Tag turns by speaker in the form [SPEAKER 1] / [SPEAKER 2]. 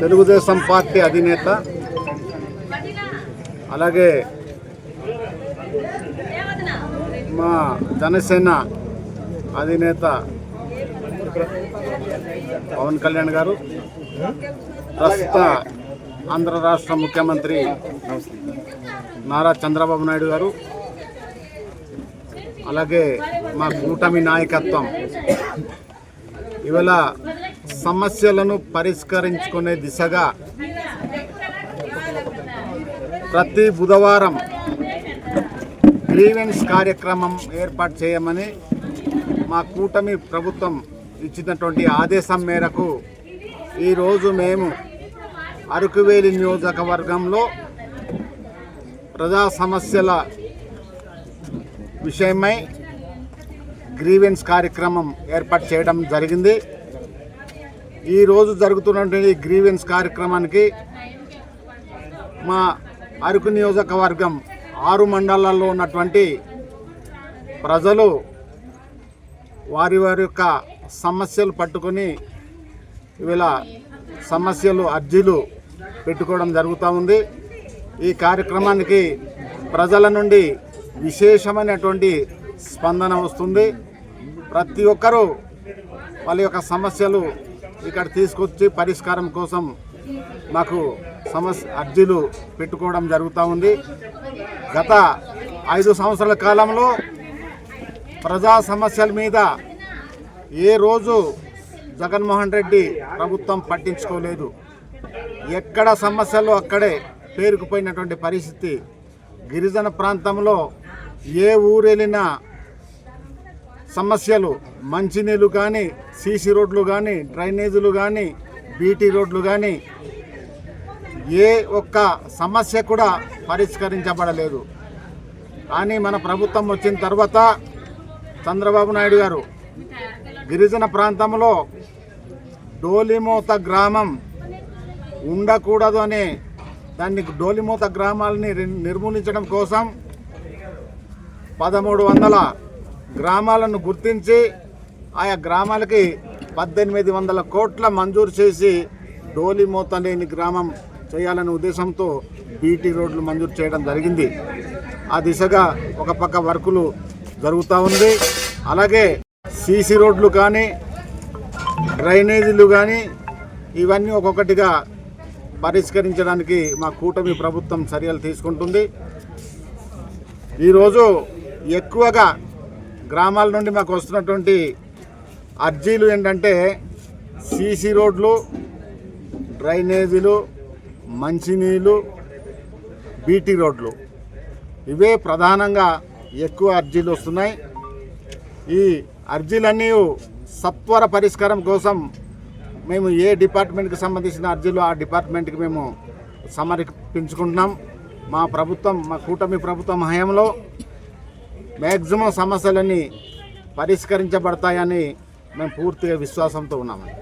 [SPEAKER 1] Telugu Desam party అధినేత అలాగే మా జనసేన అధినేత పవన్ కళ్యాణ్ గారు ప్రస్తుత ఆంధ్ర రాష్ట్ర ముఖ్యమంత్రి నారా చంద్రబాబు నాయుడు గారు అలాగే మా కూటమి నాయకత్వం. ఇవాళ సమస్యలను పరిష్కరించుకునే దిశగా ప్రతి బుధవారం గ్రీవెన్స్ కార్యక్రమం ఏర్పాటు చేయమని మా కూటమి ప్రభుత్వం ఇచ్చినటువంటి ఆదేశం మేరకు ఈరోజు మేము అరకువేలి నియోజకవర్గంలో ప్రజా సమస్యల విషయమై గ్రీవెన్స్ కార్యక్రమం ఏర్పాటు చేయడం జరిగింది. ఈరోజు జరుగుతున్నటువంటి గ్రీవెన్స్ కార్యక్రమానికి మా అరకు నియోజకవర్గం ఆరు మండలాల్లో ఉన్నటువంటి ప్రజలు వారి వారి యొక్క సమస్యలు పట్టుకొని ఇవాళ సమస్యలు అర్జీలు పెట్టుకోవడం జరుగుతూ ఉంది. ఈ కార్యక్రమానికి ప్రజల నుండి విశేషమైనటువంటి స్పందన వస్తుంది. ప్రతి ఒక్కరూ వాళ్ళ యొక్క సమస్యలు ఇక్కడ తీసుకొచ్చి పరిష్కారం కోసం మాకు సమస్య అర్జీలు పెట్టుకోవడం జరుగుతూ ఉంది. గత ఐదు సంవత్సరాల కాలంలో ప్రజా సమస్యల మీద ఏ రోజు జగన్మోహన్ రెడ్డి ప్రభుత్వం పట్టించుకోలేదు. ఎక్కడ సమస్యలు అక్కడే పేరుకుపోయినటువంటి పరిస్థితి. గిరిజన ప్రాంతంలో ఏ ఊరు వెళ్ళినా సమస్యలు మంచినీళ్ళు కానీ సీసీ రోడ్లు కానీ డ్రైనేజీలు కానీ బీటీ రోడ్లు కానీ ఏ ఒక్క సమస్య కూడా పరిష్కరించబడలేదు. కానీ మన ప్రభుత్వం వచ్చిన తర్వాత చంద్రబాబు నాయుడు గారు గిరిజన ప్రాంతంలో డోలిమూత గ్రామం ఉండకూడదు అనే దాన్ని డోలిమూత గ్రామాలని నిర్మూలించడం కోసం పదమూడు వందల గ్రామాలను గుర్తించి ఆయా గ్రామాలకి పద్దెనిమిది వందల కోట్ల మంజూరు చేసి డోలిమోత లేని గ్రామం చేయాలనే ఉద్దేశంతో బీటీ రోడ్లు మంజూరు చేయడం జరిగింది. ఆ దిశగా ఒక పక్క వర్కులు జరుగుతూ ఉంది. అలాగే సీసీ రోడ్లు కానీ డ్రైనేజీలు కానీ ఇవన్నీ ఒక్కొక్కటిగా పరిష్కరించడానికి మా కూటమి ప్రభుత్వం చర్యలు తీసుకుంటుంది. ఈరోజు ఎక్కువగా గ్రామాల నుండి మాకు వస్తున్నటువంటి అర్జీలు ఏంటంటే సీసీ రోడ్లు డ్రైనేజీలు మంచినీళ్ళు బీటీ రోడ్లు. ఇవే ప్రధానంగా ఎక్కువ అర్జీలు వస్తున్నాయి. ఈ అర్జీలన్నీ సత్వర పరిష్కారం కోసం మేము ఏ డిపార్ట్మెంట్కి సంబంధించిన అర్జీలు ఆ డిపార్ట్మెంట్కి మేము సమర్పించుకుంటున్నాం. మా ప్రభుత్వం మా కూటమి ప్రభుత్వం హయాంలో మ్యాక్సిమం సమస్యలన్నీ పరిష్కరించబడతాయని మేము పూర్తిగా విశ్వాసంతో ఉన్నామండి.